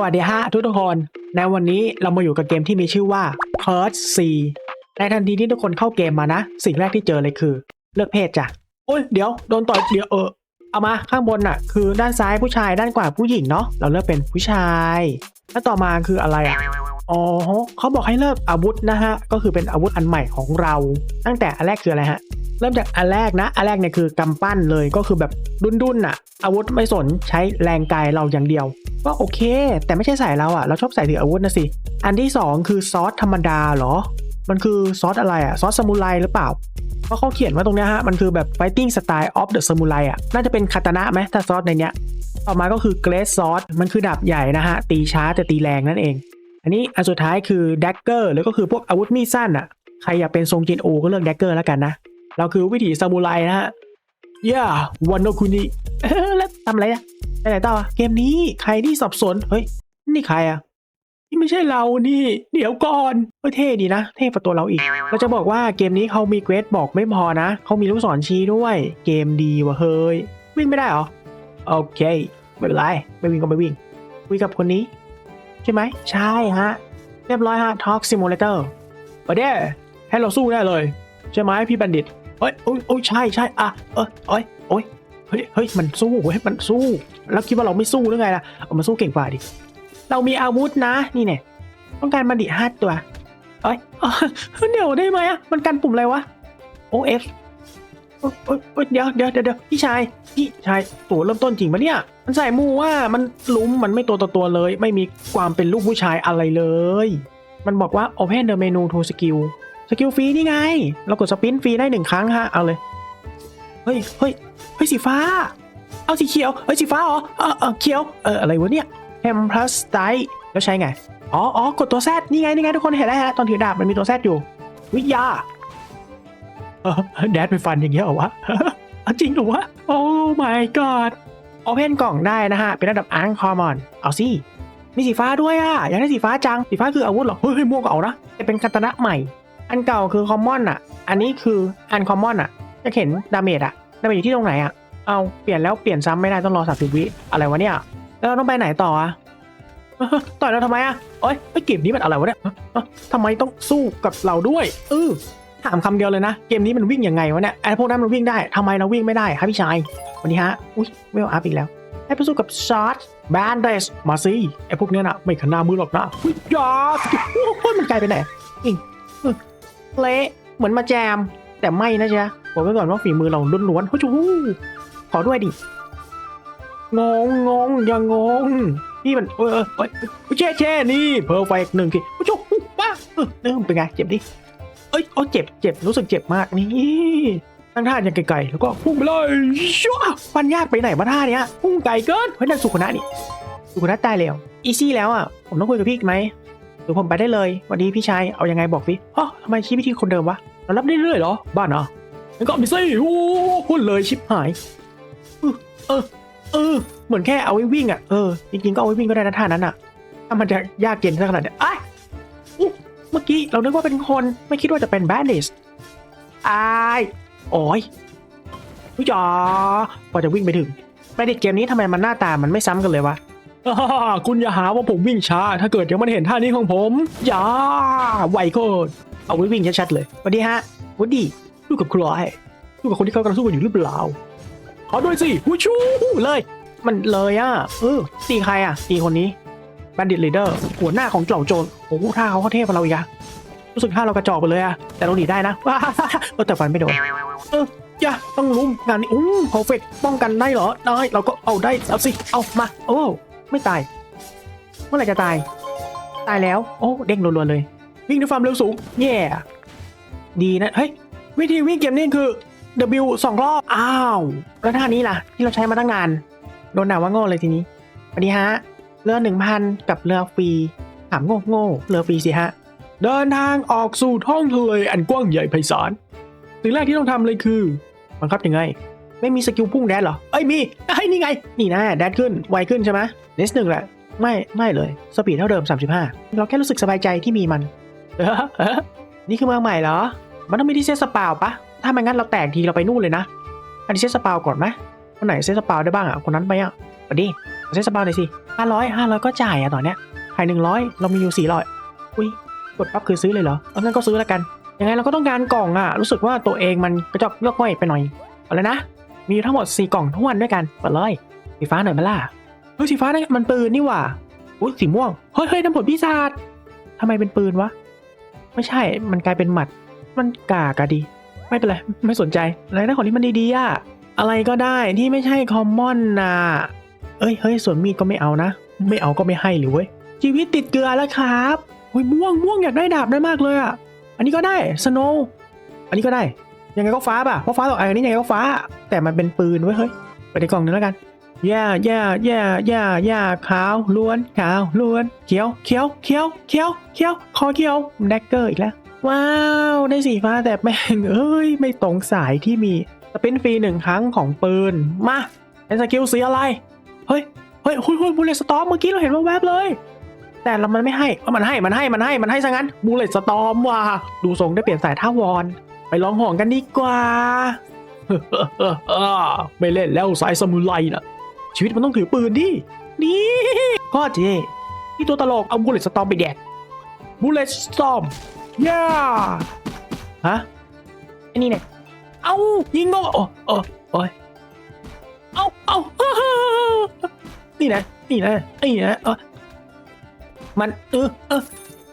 สวัสดีฮะทุกทุกคน ในวันนี้เรามาอยู่กับเกมที่มีชื่อว่า p u r g e C ในทันทีที่ทุกคนเข้าเกมมานะ สิ่งแรกที่เจอเลยคือ เลือกเพศจ้ะโอ้ยเดี๋ยวโดนต่อยเดี๋ยวเออเอามาข้างบนน่ะ คือด้านซ้ายผู้ชายด้านขวาผู้หญิงเนาะเราเลือกเป็นผู้ชายแล้วต่อมาคืออะไรอะอ๋อเขาบอกให้เลิกอาวุธนะฮะก็คือเป็นอาวุธอันใหม่ของเรา ตั้งแต่อันแรกคืออะไรฮะเริ่มจากอันแรกนะ อันแรกเนี่ยคือกำปั้นเลยก็คือแบบดุนๆน่ะ อาวุธไม่สนใช้แรงกายเราอย่างเดียว ก็โอเค แต่ไม่ใช่ใส่เราอะเราชอบใส่ถืออาวุธนะสิ อันที่สองคือซอสธรรมดาเหรอ มันคือซอสอะไรอะซอสซามูไรหรือเปล่าเพราะเขาเขียนว่าตรงนี้ฮะ มันคือแบบ fighting style of the samurai อะน่าจะเป็นคาตานะไหมถ้าซอสในเนี้ย ต่อมาก็คือ great sword มันคือดาบใหญ่นะฮะ ตีช้าแต่ตีแรงนั่นเอง อันนี้อันสุดท้ายคือ dagger หรือก็คือพวกอาวุธมีดสั้นอะใครอยากเป็นทรงจินโอก็เลือก dagger แล้วกันนะ เราคือวิถีซามูไรนะฮะย่าวันโนคุนิแล้วทำอะไรอะ ไปไหนต่ออะเกมนี้ใครที่สับสนเฮ้ยนี่ใครอะนี่ไม่ใช่เรานี่ เดี๋ยวก่อนเฮ้ยเท่ดีนะ เท่กว่าตัวเราอีก เราจะบอกว่าเกมนี้เขามีเควสบอกไม่พอนะเขามีลูกศรชี้ด้วย เกมดีว่ะเฮ้ยวิ่งไม่ได้เหรอโอเค ไม่เป็นไรไม่วิ่งก็ไม่วิ่งคุยกับคนนี้ ใช่ไหมใช่ฮะ เรียบร้อยฮะ Talk Simulator ไปเด้ให้เราสู้ได้เลย ใช่ไหมพี่บัณฑิตเฮ้ยโอ้ยโอ้ยใช่ใช่อะเออเอ้ยโอ้ย เฮ้ยเฮ้ยมันสู้เฮ้ยมันสู้ แล้วคิดว่าเราไม่สู้หรือไงล่ะเอามาสู้เก่งกว่าดิเรามีอาวุธนะนี่เนี่ยต้องการบัณฑิตห้าตัวเอ้ยเดี๋ยวได้ไหมอะมันกันปุ่มอะไรวะ OF โอ๊ยโอ๊ยโอ๊ยเดี๋ยวเดี๋ยวเดี๋ยวเดี๋ยวพี่ชายพี่ชายตัวเริ่มต้นจริงปะเนี่ย มันใส่มูว่ามันลุ้มมันไม่ตัวต่อตัวเลย ไม่มีความเป็นลูกผู้ชายอะไรเลย มันบอกว่า Open the menu to skill สกิลฟรีนี่ไง เรากดสปินฟรีได้หนึ่งครั้งฮะ เอาเลย เฮ้ยเฮ้ยเฮ้ยสีฟ้า เอาสีเขียวเฮ้ยสีฟ้าเหรอเออเออเขียวเอออะไรวะเนี่ยเ e มพลัสไ e แล้วใช้ไงอ๋ออ๋อกดตัวแซดนี่ไงนี่ไงทุกคนเห็นแล้วฮะตอนถือดาบมันมีตัวแซดอยู่ วิทยาแดดไปฟันอย่างเงี้ยเหรอวะจริงเหรอวะโอ้ my god โอเพนกล่องได้นะฮะ เป็นระดับอังคอมอน เอาสิ มีสีฟ้าด้วยอะ อยากได้สีฟ้าจัง สีฟ้าคืออาวุธเหรอ เฮ้ยม่วงก็เอานะแต่เป็นคาตานะใหม่ อันเก่าคือคอมมอนอะ อันนี้คืออันคอมมอนอะ จะเห็นดาเมจอะดาเมจอยู่ที่ตรงไหนอะเอาเปลี่ยนแล้วเปลี่ยนซ้ำไม่ได้ต้องรอสามสิบวิอะไรวะเนี่ย แล้วเราต้องไปไหนต่ออะต่อยเราทำไมอะโอ้ยไอเกมนี้มันอะไรวะเนี่ยทำไมต้องสู้กับเราด้วยเออถามคำเดียวเลยนะ เกมนี้มันวิ่งยังไงวะเนี่ยไอ้พวกนั้นมันวิ่งได้ทำไมเราวิ่งไม่ได้ครับพี่ชายวันนี้ฮะอุ้ยเวลอัพอีกแล้ว ให้ไปสู้กับชาร์จแบนเดสมาสิไอ้พวกเนี้ยนะไม่ขนามือหรอกนะอุ้ยยาโอ้ยมันไกลไปไหนอิงเออเละเหมือนมาแจม แต่ไม่นะจ๊ะบอกไว้ก่อนว่าฝีมือเราล้วนๆเฮ้ยจูขอด้วยดิ งงงงอย่างงง นี่มันเออเออเออเช่เช่นี่เพอร์เฟกหนึ่งทีโอ้โหป้าเออเอเป็นไง เจ็บดิ เอ้ยโอ้เจ็บเจ็บรู้สึกเจ็บมากนี่ตั้งท่าอย่างไกลๆแล้วก็พุ่งไปเลยชัวฟันยากไปไหนมาท่าเนี้ยพุ่งไกลเกินเฮ้ยนั่นสุขนะนี่สุขนะตายแล้ว อีซี่แล้วอะ ผมต้องคุยกับพี่อีกไหม รือผมไปได้เลย วันนี้พี่ชายเอายังไงบอกสิอ๋อทำไมชี้ไปที่คนเดิมวะเรารับได้เรื่อยเหรอ บ้านเหรองั้นก็เอาไปสิโอ้พูดเลยชิบหาย เออ เออ เหมือนแค่เอาไว้วิ่งอะ เออ จริงๆก็เอาไว้วิ่งก็ได้นะท่านั้นอะ ถ้ามันจะยากเย็นขนาดเนี้ยไอ้ยเมื่อกี้เรานึกว่าเป็นคน ไม่คิดว่าจะเป็นแบนดิสอายโอ้ยอุ๊ยจ๋ากว่าจะวิ่งไปถึงแบนดิสเกมนี้ทำไมมันหน้าตามันไม่ซ้ำกันเลยวะ คุณอย่าหาว่าผมวิ่งช้า ถ้าเกิดยังไม่เห็นท่านี้ของผม อย่าไวโคตรเอาไว้วิ่งชัดๆเลยวัสดีฮะวัสดีลูกกับครลูกกับคนที่เขากำลังสู้กันอยู่หรือเปล่าขอด้วยสิวูชูเลย มันเลยอะเออตีใครอะตีคนนี้บัณฑิตลีเดอร์หัวหน้าของเหล่าโจรโอ้โหท่าเขาเขาเทพกว่าเราอีกอะรู้สึกท่าเรากระจอกไปเลยอะแต่เราหนีได้นะว้าแต่ฟันไม่โดนเอออย่าต้องลุ้มงานนี้อู้เพอร์เฟกป้องกันได้เหรอได้เราก็เอาได้เอาสิเอามาโอ้ ไม่ตาย เมื่อไหร่จะตาย ตายแล้ว โอ้ เด้งรัวๆเลย วิ่งด้วยความเร็วสูง แย่ดีนะ เฮ้ย วิธีวิ่งเกมนี้คือ W สองรอบ อ้าว แล้วท่านี้ล่ะ ที่เราใช้มาตั้งนาน โดนด่าว่าโง่เลยทีนี้สวัสดีฮะ เรือหนึ่งพันกับเรือฟรีถามโง่โง่เรือฟรีสิฮะ เดินทางออกสู่ท้องทะเลอันกว้างใหญ่ไพศาล สิ่งแรกที่ต้องทำเลยคือ บังคับยังไง ไม่มีสกิลพุ่งแดดเหรอ เอ้ยมีเอ้ยนี่ไง นี่นะแดดขึ้น ไวขึ้นใช่ไหมเลสหนึ่งแหละ ไม่ไม่เลย สปีดเท่าเดิม 35 เราแค่รู้สึกสบายใจที่มีมันเออเออนี่คือเมืองใหม่เหรอ มันต้องมีที่เซตสปาวปะ ถ้าไม่งั้นเราแตกทีเราไปนู่นเลยนะ อันนี้เซตสปาวก่อนไหมคนไหนเซตสปาวได้บ้างอะ คนนั้นไปอะสวัสดีขอเซตสปาวหน่อยสิห้าร้อยห้าร้อยก็จ่ายอะตอนเนี้ยขายหนึ่งร้อยเรามีอยู่สี่ร้อยอุ้ยกดปั๊บคือซื้อเลยเหรอเอางั้นก็ซื้อแล้วกัน ยังไงเราก็ต้องการกล่องอะรู้สึกว่าตัวเองมันกระจอกเลือกง่อยไปหน่อย เอาเลยนะ มีทั้งหมดสี่กล่องท้วนด้วยกันเปิดเลยสีฟ้าหน่อยไหมล่ะเฮ้ยสีฟ้านี่มันปืนนี่หว่าอุ้ยสีม่วงเฮ้ยเฮ้ยน้ำผลพิศาจทำไมเป็นปืนวะ ไม่ใช่มันกลายเป็นหมัด มันกากะดี ไม่เป็นไร ไม่สนใจอะไรนะของที่มันดีๆอะอะไรก็ได้ที่ไม่ใช่คอมมอนนะเอ้ยเฮ้ยส่วนมีดก็ไม่เอานะ ไม่เอาก็ไม่ให้หรือเว้ยชีวิตติดเกลือแล้วครับหุยม่วงม่วงอยากได้ดาบได้มากเลยอะอันนี้ก็ได้สโนว์อันนี้ก็ได้ ยังไงก็ฟ้าป่ะ เพราะฟ้าต่อไอันนี้ยังไงก็ฟ้า แต่มันเป็นปืนเว้ยเฮ้ย ไปในกล่องนึงแล้วกันแย่แย่แย่แย่แย่ขาวล้วนขาวล้วนเขียวเขียวเขียวเขียวเขียวคอเขียวแดกเกอร์อีกแล้ว ว้าวได้สีฟ้าแต่แม่งเอ้ยไม่ตรงสายที่มีสปินฟรีหนึ่งครั้งของปืน มาเป็นสกิลสีอะไร เฮ้ยเฮ้ยหุยหุยบูเลตสตอมเมื่อกี้เราเห็นว่าแวบเลย แต่เรามันไม่ให้เอ้ามันให้มันให้มันให้มันให้ซะงั้นบูเลตสตอมว่ะดูทรงได้เปลี่ยนสายท่าวอน ไปลองห่องกันดีกว่า ไม่เล่นแล้วสายสมุไรนะชีวิตมันต้องถือปืนดินี่ก็เจที่ตัวตลกเอาบูเลตสตอมไปแดกบูเลตสตอมย่าฮะอ้นี่เนี่ยเอายิงโง่โอ้โอ้โอ้ยเอาเอานี่นะนี่นะนี่นะเออมันเออเออ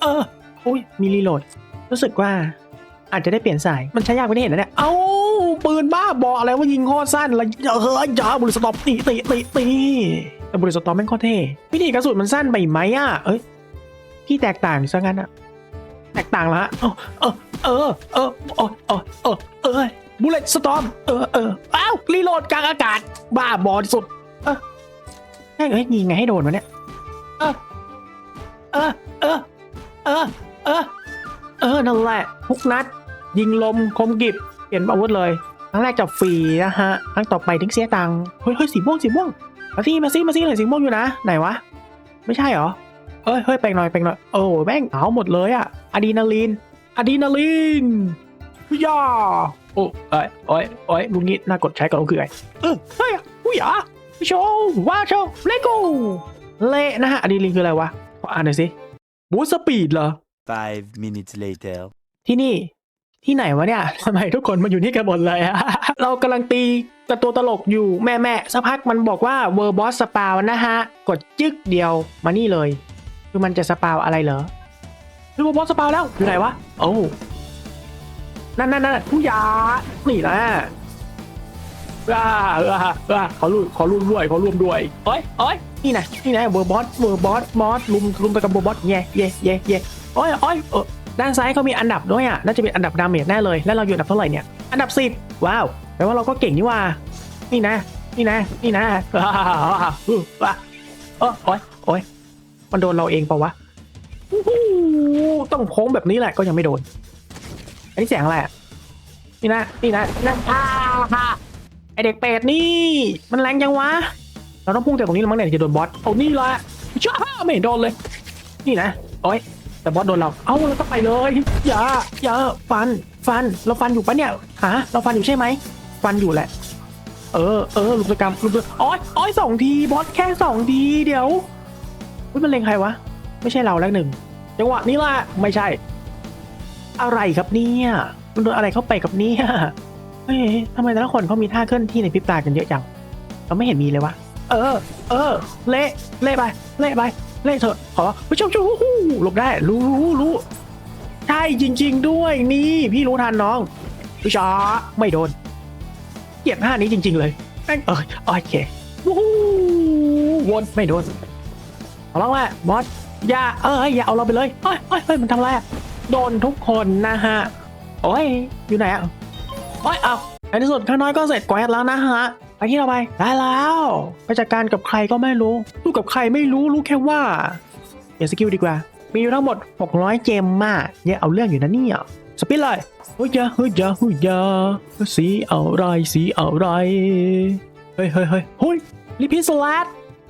เออโอ้ยมีรีโหลดรู้สึกว่า อาจจะได้เปลี่ยนสาย มันใช้ยากไปที่เห็นนะเนี่ย เอ้า ปืนบ้าบออะไรว่ายิงข้อสั้นแล้วเฮ้ยยาบุริสตอปตีตีตีตีแต่บุริสตอปแม่งข้อเท่วิธีกระสุนมันสั้นไปไหมอะ เอ้ย พี่แตกต่างซะงั้นอะ แตกต่างละ เออ เออ เออ เออ เออ เออ เออเออบุเลตสตอปเออเอออ้าวรีโหลดกลางอากาศ บ้าบอสุด เออให้เอ้ยยิงไงให้โดนวะเนี่ย เออ เออ เออ เออ เออ เออ นั่นแหละทุกนัด ยิงลมคมกิบเปลี่ยนอาวุธเลยครั้งแรกจะฟรีนะฮะครั้งต่อไปถึงเสียตังค์เฮ้ยเฮ้ยสีม่วงสีม่วงมาสิมาสิมาสิเลยสีม่วงอยู่นะไหนวะไม่ใช่เหรอเอ้ยเฮ้ยแปลงหน่อยแปลงหน่อยโอ้แม่งขาวหมดเลยอะอะดรีนาลีนอะดรีนาลีนย่าโอ้เอ้ยโอ้ยโอ้ยลุงนี้น่ากดใช้ก่อนลุงคือไงเออเฮ้ยผู้หยาโชว์ว่าโชว์เลโก้เละนะฮะอะดรีนาลีนคืออะไรวะขออ่านหน่อยสิบูสปีดเหรอ Five minutes later. ที่นี่ ที่ไหนวะเนี่ยทำไมทุกคนมาอยู่นี่กันหมดเลยอะเรากำลังตีกับตัวตลกอยู่แม่แม่สักพักมันบอกว่าเวอร์บอสสปาวนะฮะ กดจึกเดียวมานี่เลย คือมันจะสปาวอะไรเหรอคือเวอร์บอสสปาวแล้วอยู่ไหนวะโอ้นั่นนั่นนั่นผู้ยานี่นะว้าว้าว้าขอร่วมขอร่วมด้วยขอร่วมด้วยโอ้ยโอ้ยนี่นะนี่นะเวอร์บอสเวอร์บอสบอสลุมลุมไปกับเวอร์บอสเย่เย่เย่เย่โอ้ยโอ้ยเออ ด้านซ้ายเขามีอันดับด้วยอะ น่าจะเป็นอันดับดาเมจแน่เลย แล้วเราอยู่อันดับเท่าไหร่เนี่ย อันดับสิบว้าว แปลว่าเราก็เก่งนี่ว่า นี่นะ นี่นะ นี่นะว้าโอ้ยโอ้ยมันโดนเราเองปล่าวะ ต้องโค้งแบบนี้แหละก็ยังไม่โดน อันนี้เสียงอะไรอะ นี่นะ นี่นะนั่นอ่าฮ่าไอเด็กเป็ดนี่ มันแรงจังวะ เราต้องพุ่งจากตรงนี้แล้วมั้งเนี่ยจะโดนบอสเอานี่ละจ้าไม่โดนเลย นี่นะ โอ้ย แต่บอสโดนเรา เอ้าเราก็ไปเลย อย่า อย่า ฟัน ฟัน เราฟันอยู่ปะเนี่ย ฮะ เราฟันอยู่ใช่ไหม ฟันอยู่แหละ เออ เออลูกกรรมลูกอ้อยอ้อยสองที บอสแค่สองที เดี๋ยวอุ้ยมันเลงใครวะ ไม่ใช่เราแล้วหนึ่ง จังหวะนี้ล่ะ ไม่ใช่ อะไรครับเนี่ย มันโดนอะไรเข้าไปกับเนี่ย เฮ้ยทำไมแต่ละคนเขามีท่าเคลื่อนที่ในพริบตากันเยอะจัง เราไม่เห็นมีเลยวะ เออ เออ เละ เละไป เละไป เล่เถอะขอผู้ชมชูหูหลบได้รู้รู้รู้ใช่จริง ๆ ด้วยนี่ พี่รู้ทันน้องพี่ชาไม่โดนเกียดห้านี้จริง ๆ เลยแม่งเออโอเควู้วนไม่โดนขอร้องว่าบอสอย่าเอออย่าเอาเราไปเลยเฮ้ยเฮ้ยเฮ้ยมันทำอะไรอะโดนทุกคนนะฮะโอ้ยอยู่ไหนอะโอ้ยเอาในที่สุดข้างน้อยก็เสร็จแกวดแล้วนะฮะ ไปที่เราไปได้แล้วไปจัดการกับใครก็ไม่รู้สู้กับใครไม่รู้รู้แค่ว่าเปลี่ยนสกิลดีกว่า มีอยู่ทั้งหมด 600 เจมมากเนี่ยเอาเรื่องอยู่นะเนี่ยสปินเลยเฮ้ยยาเฮ้ยยาเฮ้ยยาสีอะไรสีอะไรเฮ้ยเฮ้ยเฮ้ยเฮ้ยรีพิสแลด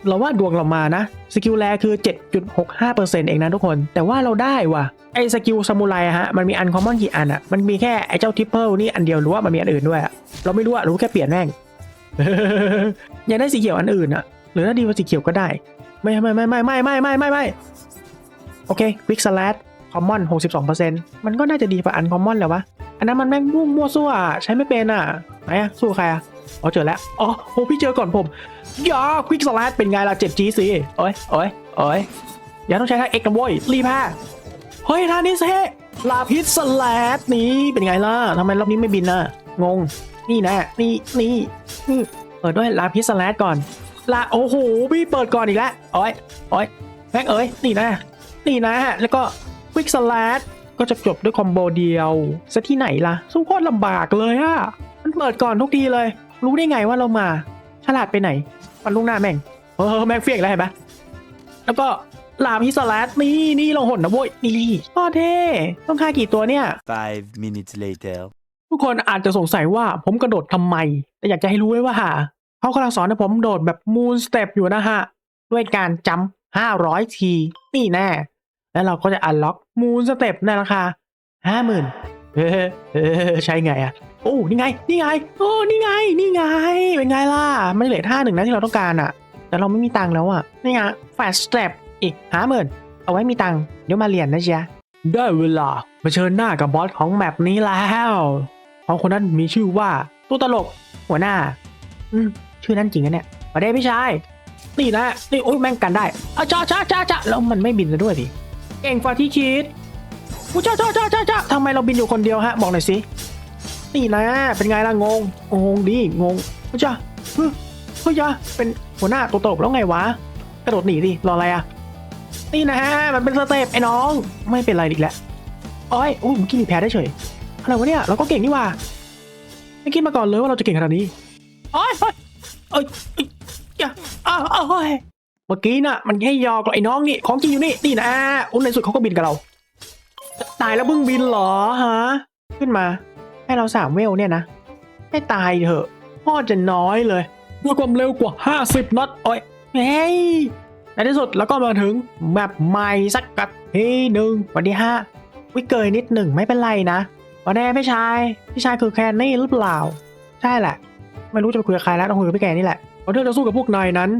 เราว่าดวงเรามานะ สกิลแรคือ 7.65%เองนะทุกคน แต่ว่าเราได้ว่ะ ไอ้สกิลซามูไรอะฮะ มันมีอันคอมมอนกี่อันอะมันมีแค่ไอ้เจ้าทิปเปิลนี่อันเดียวหรือว่ามันมีอันอื่นด้วยอะเราไม่รู้อะรู้แค่เปลี่ยนแม่ง อยากได้สีเขียวอันอื่นอะหรือถ้าดีกว่าสีเขียวก็ได้ ไม่ไม่ไม่ไม่ไม่ไม่ไม่ไม่ไม่โอเคควิกสลัดคอมมอน62%มันก็น่าจะดีกว่าอันคอมมอนและววะ อันนั้นมันแม่งมั่วมั่วซั่วใช้ไม่เป็นอะ ไหนอะสู้ใครอะอ๋อเจอแล้ว อ๋อโหพี่เจอก่อนผมยาควิกสลัดเป็นไงล่ะเจ็บจีสิโอ้ยโอ้ยโอ้ยอย่าต้องใช้ท่าเอ็กซ์นะโว้ยรีบฮะเฮ้ยท่านี้เซ่ลาพิษสลัดนี้เป็นไงล่ะทำไมรอบนี้ไม่บินน่ะ งง นี่นะนี่นี่นี่ เปิดด้วยลาพิษสลัดก่อนลาโอ้โหพี่เปิดก่อนอีกแล้วโอ้ยโอ้ยแม่งเอ้ยนี่นะนี่นะแล้วก็ควิกสลัดก็จะจบด้วยคอมโบเดียวซะที่ไหนล่ะสู้โคตรลำบากเลยอะมันเปิดก่อนทุกทีเลย รู้ได้ไงว่าเรามา ฉลาดไปไหนมันลุกหน้าแม่งเออแม่งเฟี้ยงแล้วเห็นปะแล้วก็ลาพิสลัดนี่นี่เราหนนะโว้ยนี่พ่อเท่ต้องฆ่ากี่ตัวเนี่ย Five minutes later. ทุกคนอาจจะสงสัยว่าผมกระโดดทำไม แต่อยากจะให้รู้ไว้ว่าเขากำลังสอนให้ผมโดดแบบมูนสเต็ปอยู่นะฮะ ด้วยการจัมป์500ที นี่แน่ แล้วเราก็จะอันล็อกมูนสเต็ปในราคา50,000เฮ้เฮ้ใช่ไงอะโอ้นี่ไง นี่ไง โอ้ นี่ไง นี่ไง เป็นไงล่ะ ไม่เหลือท่าหนึ่งนะที่เราต้องการอะแต่เราไม่มีตังค์แล้วอะนี่ไงแฟชสเต็ปอีกห้าหมื่นเอาไว้มีตังค์เดี๋ยวมาเรียนนะจ๊ะได้เวลามาเชิญหน้ากับบอสของแมปนี้แล้วเขาคนนั้นมีชื่อว่าตัวตลก หัวหน้า อืมชื่อนั้นจริงนะเนี่ยมาได้พี่ชายนี่นะนี่โอ้ยแม่งกันได้อาจ้าจ้าจ้าจ้าแล้วมันไม่บินซะด้วยดิเก่งฟ้าที่คิดอู้จ้าจ้าจ้าจ้าจ้าทำไมเราบินอยู่คนเดียวฮะ บอกหน่อยสินี่นะ เป็นไงล่ะงงงงดิงงอู้จ้าเฮ้ยเฮ้ยจ้าเป็นหัวหน้าตัวตลกแล้วไงวะกระโดดหนีดิรออะไรอะนี่นะฮะมันเป็นสเต็ปไอ้น้อง ไม่เป็นไรอีกแล้วโอ้ยโอ้ยเมื่อกี้มีแพ้ได้เฉยอะไรวะเนี่ยเราก็เก่งนี่หว่า ไม่คิดมาก่อนเลยว่าเราจะเก่งขนาดนี้โอ้ยโอ้ยเอ้ยเอ้ยอย่าอ้าวอ้าวเฮ้ยเมื่อกี้น่ะ มันแค่หยอกหรอกไอ้น้องนี่ ของจริงอยู่นี่นี่นะอุ้นในสุดเขาก็บินกับเรา ตายแล้วเพิ่งบินเหรอฮะ ขึ้นมา ให้เราสามเวลเนี่ยนะ ให้ตายเถอะพ่อจะน้อยเลย ด้วยความเร็วกว่า 50น็อตโอ้ยเฮ้ยในที่สุดเราก็มาถึงแมปใหม่สักกัดทีหนึ่งวันที่ห้าวิเกยนิดหนึ่งไม่เป็นไรนะ วันนี้พี่ชาย พี่ชายคือแคนนี่หรือเปล่า ใช่แหละ ไม่รู้จะไปคุยกับใครแล้วต้องคุยกับพี่แกนี่แหละก่อนที่จะสู้กับพวกนายนั้น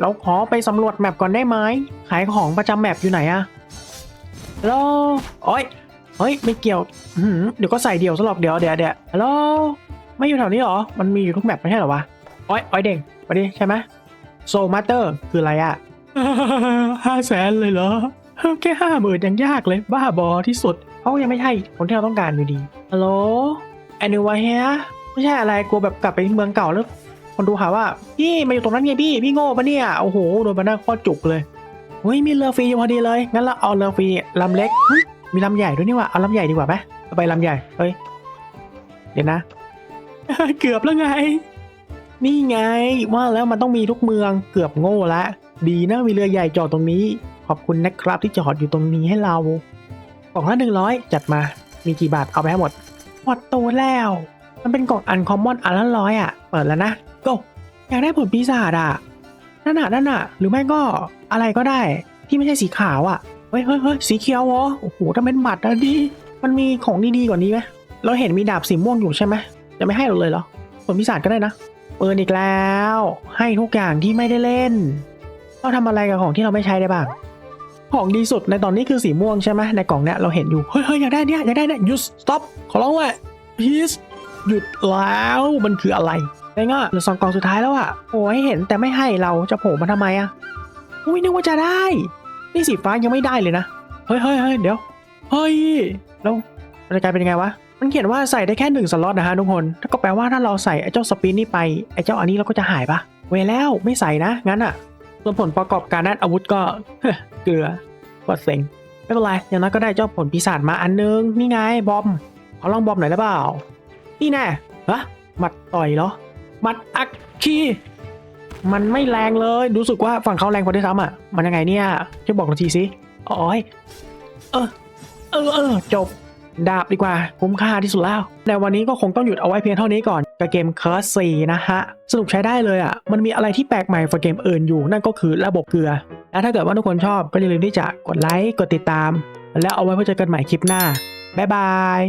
เราขอไปสำรวจแมปก่อนได้ไหมขายของประจำแมปอยู่ไหนอะฮัลโหลโอ้ยเฮ้ยไม่เกี่ยวอื้อหือเดี๋ยวก็ใส่เดี่ยวสลอกเดี๋ยวเดี๋ยวเดี๋ยวฮัลโหลไม่อยู่แถวนี้เหรอ มันมีอยู่ทุกแมปไม่ใช่เหรอวะโอ้ยโอ้ยเด้งสวัสดีใช่ไหมโซมาเตอร์คืออะไรอะ ห้าแสนเลยเหรอ แค่ห้าหมื่นยังยากเลยบ้าบอที่สุด เขายังไม่ใช่คนที่เราต้องการอยู่ดีฮัลโหลแอนนิวเฮียไม่ใช่อะไรกลัวแบบกลับไปเมืองเก่าแล้วคนดูหาว่าพี่มาอยู่ตรงนั้นไงพี่พี่โง่ปะเนี่ยโอ้โหโดนมาหน้าข้อจุกเลยเฮ้ยมีเรือฟรีอยู่พอดีเลยงั้นเราเอาเรือฟรีลำเล็กมีลำใหญ่ด้วยนี่ว่าเอาลำใหญ่ดีกว่าไหมเอาไปลำใหญ่เฮ้ยเดี๋ยวนะ เกือบแล้วไง นี่ไงว่าแล้วมันต้องมีทุกเมืองเกือบโง่ละดีนะมีเรือใหญ่จอดตรงนี้ ขอบคุณนะครับที่จอดอยู่ตรงนี้ให้เรา กล่องละหนึ่งร้อยจัดมา มีกี่บาทเอาไปให้หมดหมดตัวแล้ว มันเป็นกล่องอันคอมมอนอันละร้อยอะ เปิดแล้วนะก็อยากได้ผลปีศาจอะนั่นน่ะนั่นน่ะ หรือไม่ก็อะไรก็ได้ที่ไม่ใช่สีขาวอะ เฮ้ยเฮ้ยเฮ้ยสีเขียวเหรอ โอ้โหถ้าเป็นหมัดนะดิ มันมีของดีๆกว่านี้ไหมเราเห็นมีดาบสีม่วงอยู่ใช่ไหมจะไม่ให้เราเลยเหรอผลปีศาจก็ได้นะเปืนอีกแล้ว ให้ทุกอย่างที่ไม่ได้เล่นเราทำอะไรกับของที่เราไม่ใช้ได้บ้าง ของดีสุดในตอนนี้คือสีม่วงใช่ไหมในกล่องเนี้ยเราเห็นอยู่ เฮ้ยเฮ้ยอยากได้เนี่ยอยากได้เนี่ยหยุด stop ขอร้องว่า please หยุดแล้วมันคืออะไรไอ้เง่ะเหลือสองกล่องสุดท้ายแล้วอะโอ้ยเห็นแต่ไม่ให้เราจะโผล่มาทำไมอะอุ้ยนึกว่าจะได้ นี่สีฟ้ายังไม่ได้เลยนะ เฮ้ยเฮ้ยเฮ้ยเดี๋ยว เฮ้ย แล้วมันจะกลายเป็นยังไงวะ มันเขียนว่าใส่ได้แค่หนึ่งสล็อตนะฮะทุกคนถ้าก็แปลว่าถ้าเราใส่ไอ้เจ้าสปินนี่ไป ไอ้เจ้าอันนี้เราก็จะหายปะเวยแล้วไม่ใส่นะ งั้นอะ ส่วนผลประกอบการนั้นอาวุธก็เกลือก็เซ็งไม่เป็นไรอย่างน้อยก็ได้เจ้าผลปีศาจมาอันนึง นี่ไงบอมขอลองบอมหน่อยได้เปล่า นี่แน่ฮะหมัดต่อยเหรอหมัดอักคีมันไม่แรงเลยรู้สึกว่าฝั่งเขาแรงกว่าด้วยซ้ำอะ มันยังไงเนี่ยช่วยบอกเราทีสิอ๋อยเออเออเออจบดาบดีกว่าคุ้มค่าที่สุดแล้วในวันนี้ก็คงต้องหยุดเอาไว้เพียงเท่านี้ก่อน กับเกม Curse 4นะฮะ สนุกใช้ได้เลยอะ มันมีอะไรที่แปลกใหม่กว่าเกมอื่นอยู่ นั่นก็คือระบบเกลือ และถ้าเกิดว่าทุกคนชอบก็อย่าลืมที่จะกดไลค์ กดติดตาม แล้วเอาไว้พบเจอกันใหม่คลิปหน้า บ๊ายบาย